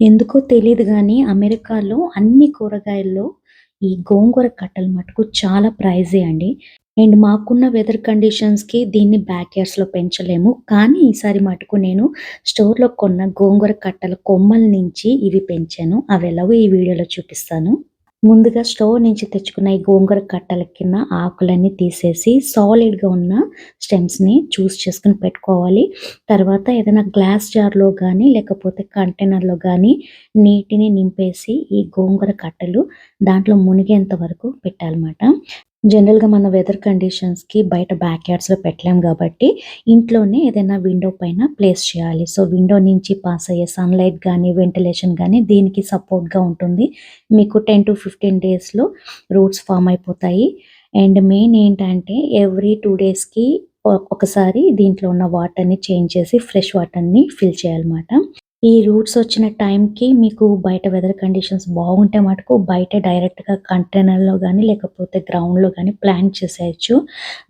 ఎందుకో తెలియదు కానీ అమెరికాలో అన్ని కూరగాయల్లో ఈ గోంగూర కట్టలు మటుకు చాలా ప్రైజే అండి. అండ్ మాకున్న వెదర్ కండిషన్స్‌కి దీన్ని బ్యాక్ యార్డ్స్‌లో పెంచలేము. కానీ ఈసారి మటుకు నేను స్టోర్‌లో కొన్న గోంగూర కట్టల కొమ్మల నుంచి ఇవి పెంచాను. అవి ఎలాగో ఈ వీడియోలో చూపిస్తాను. ముందుగా స్టోర్ నుంచి తెచ్చుకున్న ఈ గోంగూర కట్టల కింద ఆకులన్నీ తీసేసి సాలిడ్‌గా ఉన్న స్టెమ్స్‌ని చూస్ చేసుకుని పెట్టుకోవాలి. తర్వాత ఏదైనా గ్లాస్ జార్‌లో కానీ లేకపోతే కంటైనర్‌లో కానీ నీటిని నింపేసి ఈ గోంగూర కట్టలు దాంట్లో మునిగేంత వరకు పెట్టాలన్నమాట. జనరల్‌గా మన వెదర్ కండిషన్స్‌కి బయట బ్యాక్ యార్డ్స్‌లో పెట్టలేం కాబట్టి ఇంట్లోనే ఏదైనా విండో పైన ప్లేస్ చేయాలి. సో, విండో నుంచి పాస్ అయ్యే సన్‌లైట్ కానీ వెంటిలేషన్ కానీ దీనికి సపోర్ట్‌గా ఉంటుంది. మీకు 10-15 డేస్‌లో రూట్స్ ఫామ్ అయిపోతాయి. అండ్ మెయిన్ ఏంటంటే ఎవ్రీ టూ డేస్‌కి ఒకసారి దీంట్లో ఉన్న వాటర్‌ని చేంజ్ చేసి ఫ్రెష్ వాటర్‌ని ఫిల్ చేయాలన్నమాట. ఈ రూట్స్ వచ్చిన టైంకి మీకు బయట వెదర్ కండిషన్స్ బాగుంటే మటుకు బయట డైరెక్ట్‌గా కంటైనర్‌లో కానీ లేకపోతే గ్రౌండ్‌లో కానీ ప్లాంట్ చేసేయచ్చు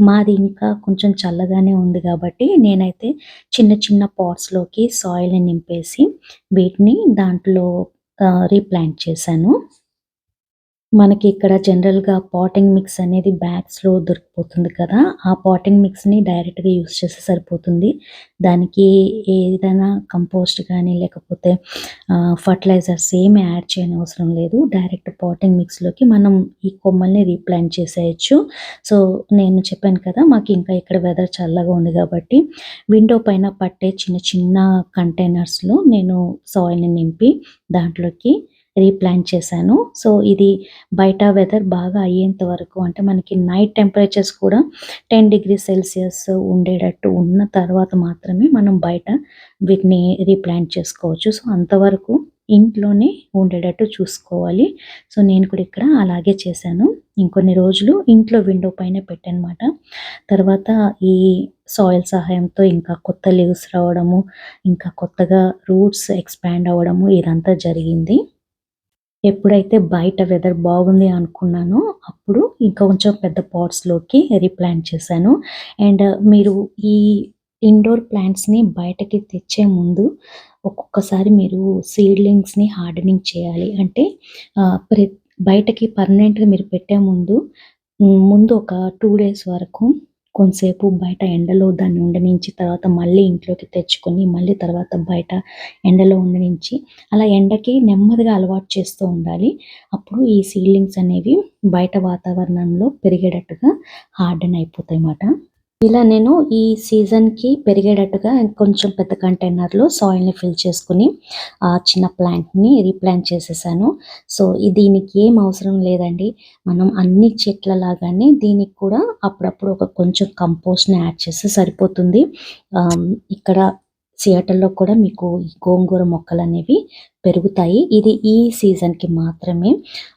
మాది ఇంకా కొంచెం చల్లగానే ఉంది కాబట్టి నేనైతే చిన్న చిన్న పాట్స్‌లోకి సాయిల్‌ని నింపేసి వీటిని దాంట్లో రీప్లాంట్ చేశాను. మనకి ఇక్కడ జనరల్‌గా పాటింగ్ మిక్స్ అనేది బ్యాగ్స్‌లో దొరికిపోతుంది కదా! ఆ పాటింగ్ మిక్స్‌ని డైరెక్ట్‌గా యూస్ చేస్తే సరిపోతుంది. దానికి ఏదైనా కంపోస్ట్ కానీ లేకపోతే ఫర్టిలైజర్స్ ఏమి యాడ్ చేయనవసరం లేదు. డైరెక్ట్ పాటింగ్ మిక్స్‌లోకి మనం ఈ కొమ్మల్ని రీప్లాంట్ చేసేయొచ్చు. సో, నేను చెప్పాను కదా! మాకు ఇంకా ఇక్కడ వెదర్ చల్లగా ఉంది కాబట్టి విండో పైన పట్టే చిన్న చిన్న కంటైనర్స్‌లో నేను సాయిల్‌ని నింపి దాంట్లోకి రీప్లాంట్ చేశాను. సో, ఇది బయట వెదర్ బాగా అయ్యేంత వరకు అంటే మనకి నైట్ టెంపరేచర్స్ కూడా 10 డిగ్రీ సెల్సియస్ ఉండేటట్టు ఉన్న తర్వాత మాత్రమే మనం బయట వీటిని రీప్లాంట్ చేసుకోవచ్చు. సో, అంతవరకు ఇంట్లోనే ఉండేటట్టు చూసుకోవాలి. సో, నేను కూడా ఇక్కడ అలాగే చేశాను. ఇంకొన్ని రోజులు ఇంట్లో విండో పైన పెట్టనమాట తర్వాత ఈ సాయిల్ సహాయంతో ఇంకా కొత్త లీవ్స్ రావడము, ఇంకా కొత్తగా రూట్స్ ఎక్స్‌పాండ్ అవ్వడము ఇదంతా జరిగింది. ఎప్పుడైతే బయట వెదర్ బాగుంది అనుకున్నానో, అప్పుడు ఇంకా కొంచెం పెద్ద పాట్స్‌లోకి రీప్లాంట్ చేశాను. అండ్ uh, మీరు ఈ ఇండోర్ ప్లాంట్స్‌ని బయటకి తెచ్చే ముందు ఒక్కొక్కసారి మీరు సీడ్లింగ్స్‌ని హార్డనింగ్ చేయాలి. అంటే బయటకి పర్మనెంట్‌గా మీరు పెట్టే ముందు ముందు ఒక టూ డేస్ వరకు కొంతసేపు బయట ఎండలో దాన్ని ఉండనించి, తర్వాత మళ్ళీ ఇంట్లోకి తెచ్చుకొని, మళ్ళీ తర్వాత బయట ఎండలో ఉండనించి, అలా ఎండకి నెమ్మదిగా అలవాటు చేస్తూ ఉండాలి. అప్పుడు ఈ సీడ్లింగ్స్ అనేవి బయట వాతావరణంలో పెరిగేటట్టుగా హార్డెన్ అయిపోతాయన్నమాట. ఇలా నేను ఈ సీజన్‌కి పెరిగేటట్టుగా కొంచెం పెద్ద కంటైనర్‌లో సాయిల్‌ని ఫిల్ చేసుకొని, ఆ చిన్న ప్లాంట్‌ని రీప్లాంట్ చేసేసాను. సో, దీనికి ఏం అవసరం లేదండి. మనం అన్ని చెట్ల లాగానే దీనికి కూడా అప్పుడప్పుడు ఒక కొంచెం కంపోస్ట్‌ని యాడ్ చేస్తే సరిపోతుంది. ఇక్కడ సియాటల్‌లో కూడా మీకు గోంగూర మొక్కలు అనేవి పెరుగుతాయి. ఇది ఈ సీజన్‌కి మాత్రమే.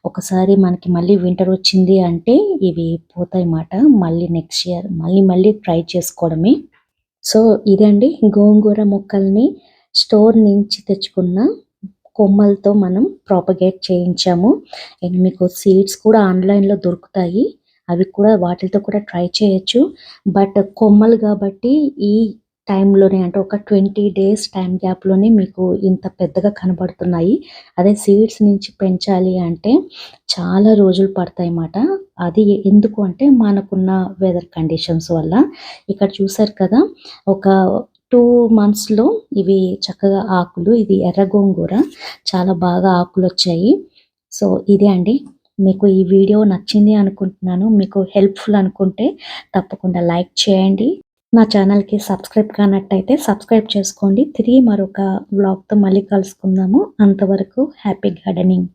ఒకసారి మనకి మళ్ళీ వింటర్ వచ్చింది అంటే ఇవి పోతాయి మాట మళ్ళీ నెక్స్ట్ ఇయర్ మళ్ళీ మళ్ళీ ట్రై చేసుకోవడమే. సో, ఇదండి గోంగూర మొక్కల్ని స్టోర్ నుంచి తెచ్చుకున్న కొమ్మలతో మనం ప్రాపగేట్ చేయించాము. అండ్ మీకు సీడ్స్ కూడా ఆన్‌లైన్‌లో దొరుకుతాయి. అవి కూడా వాటితో కూడా ట్రై చేయొచ్చు. బట్ కొమ్మలు కాబట్టి ఈ టైంలోనే అంటే ఒక 20 డేస్ టైం గ్యాప్‌లోనే మీకు ఇంత పెద్దగా కనబడుతున్నాయి. అదే సీడ్స్ నుంచి పెంచాలి అంటే చాలా రోజులు పడతాయి అన్నమాట అది ఎందుకు అంటే మనకున్న వెదర్ కండిషన్స్ వల్ల. ఇక్కడ చూసారు కదా! ఒక టూ మంత్స్‌లో ఇవి చక్కగా ఆకులు ఇది ఎర్ర గోంగూర చాలా బాగా ఆకులు వచ్చాయి సో, ఇదే అండి. మీకు ఈ వీడియో నచ్చింది అనుకుంటున్నాను. మీకు హెల్ప్‌ఫుల్ అనుకుంటే తప్పకుండా లైక్ చేయండి. నా ఛానల్‌కి సబ్స్క్రైబ్ కానట్టయితే సబ్స్క్రైబ్ చేసుకోండి. తిరిగి మరొక బ్లాగ్తో మళ్ళీ కలుసుకుందాము. అంతవరకు హ్యాపీ గార్డెనింగ్.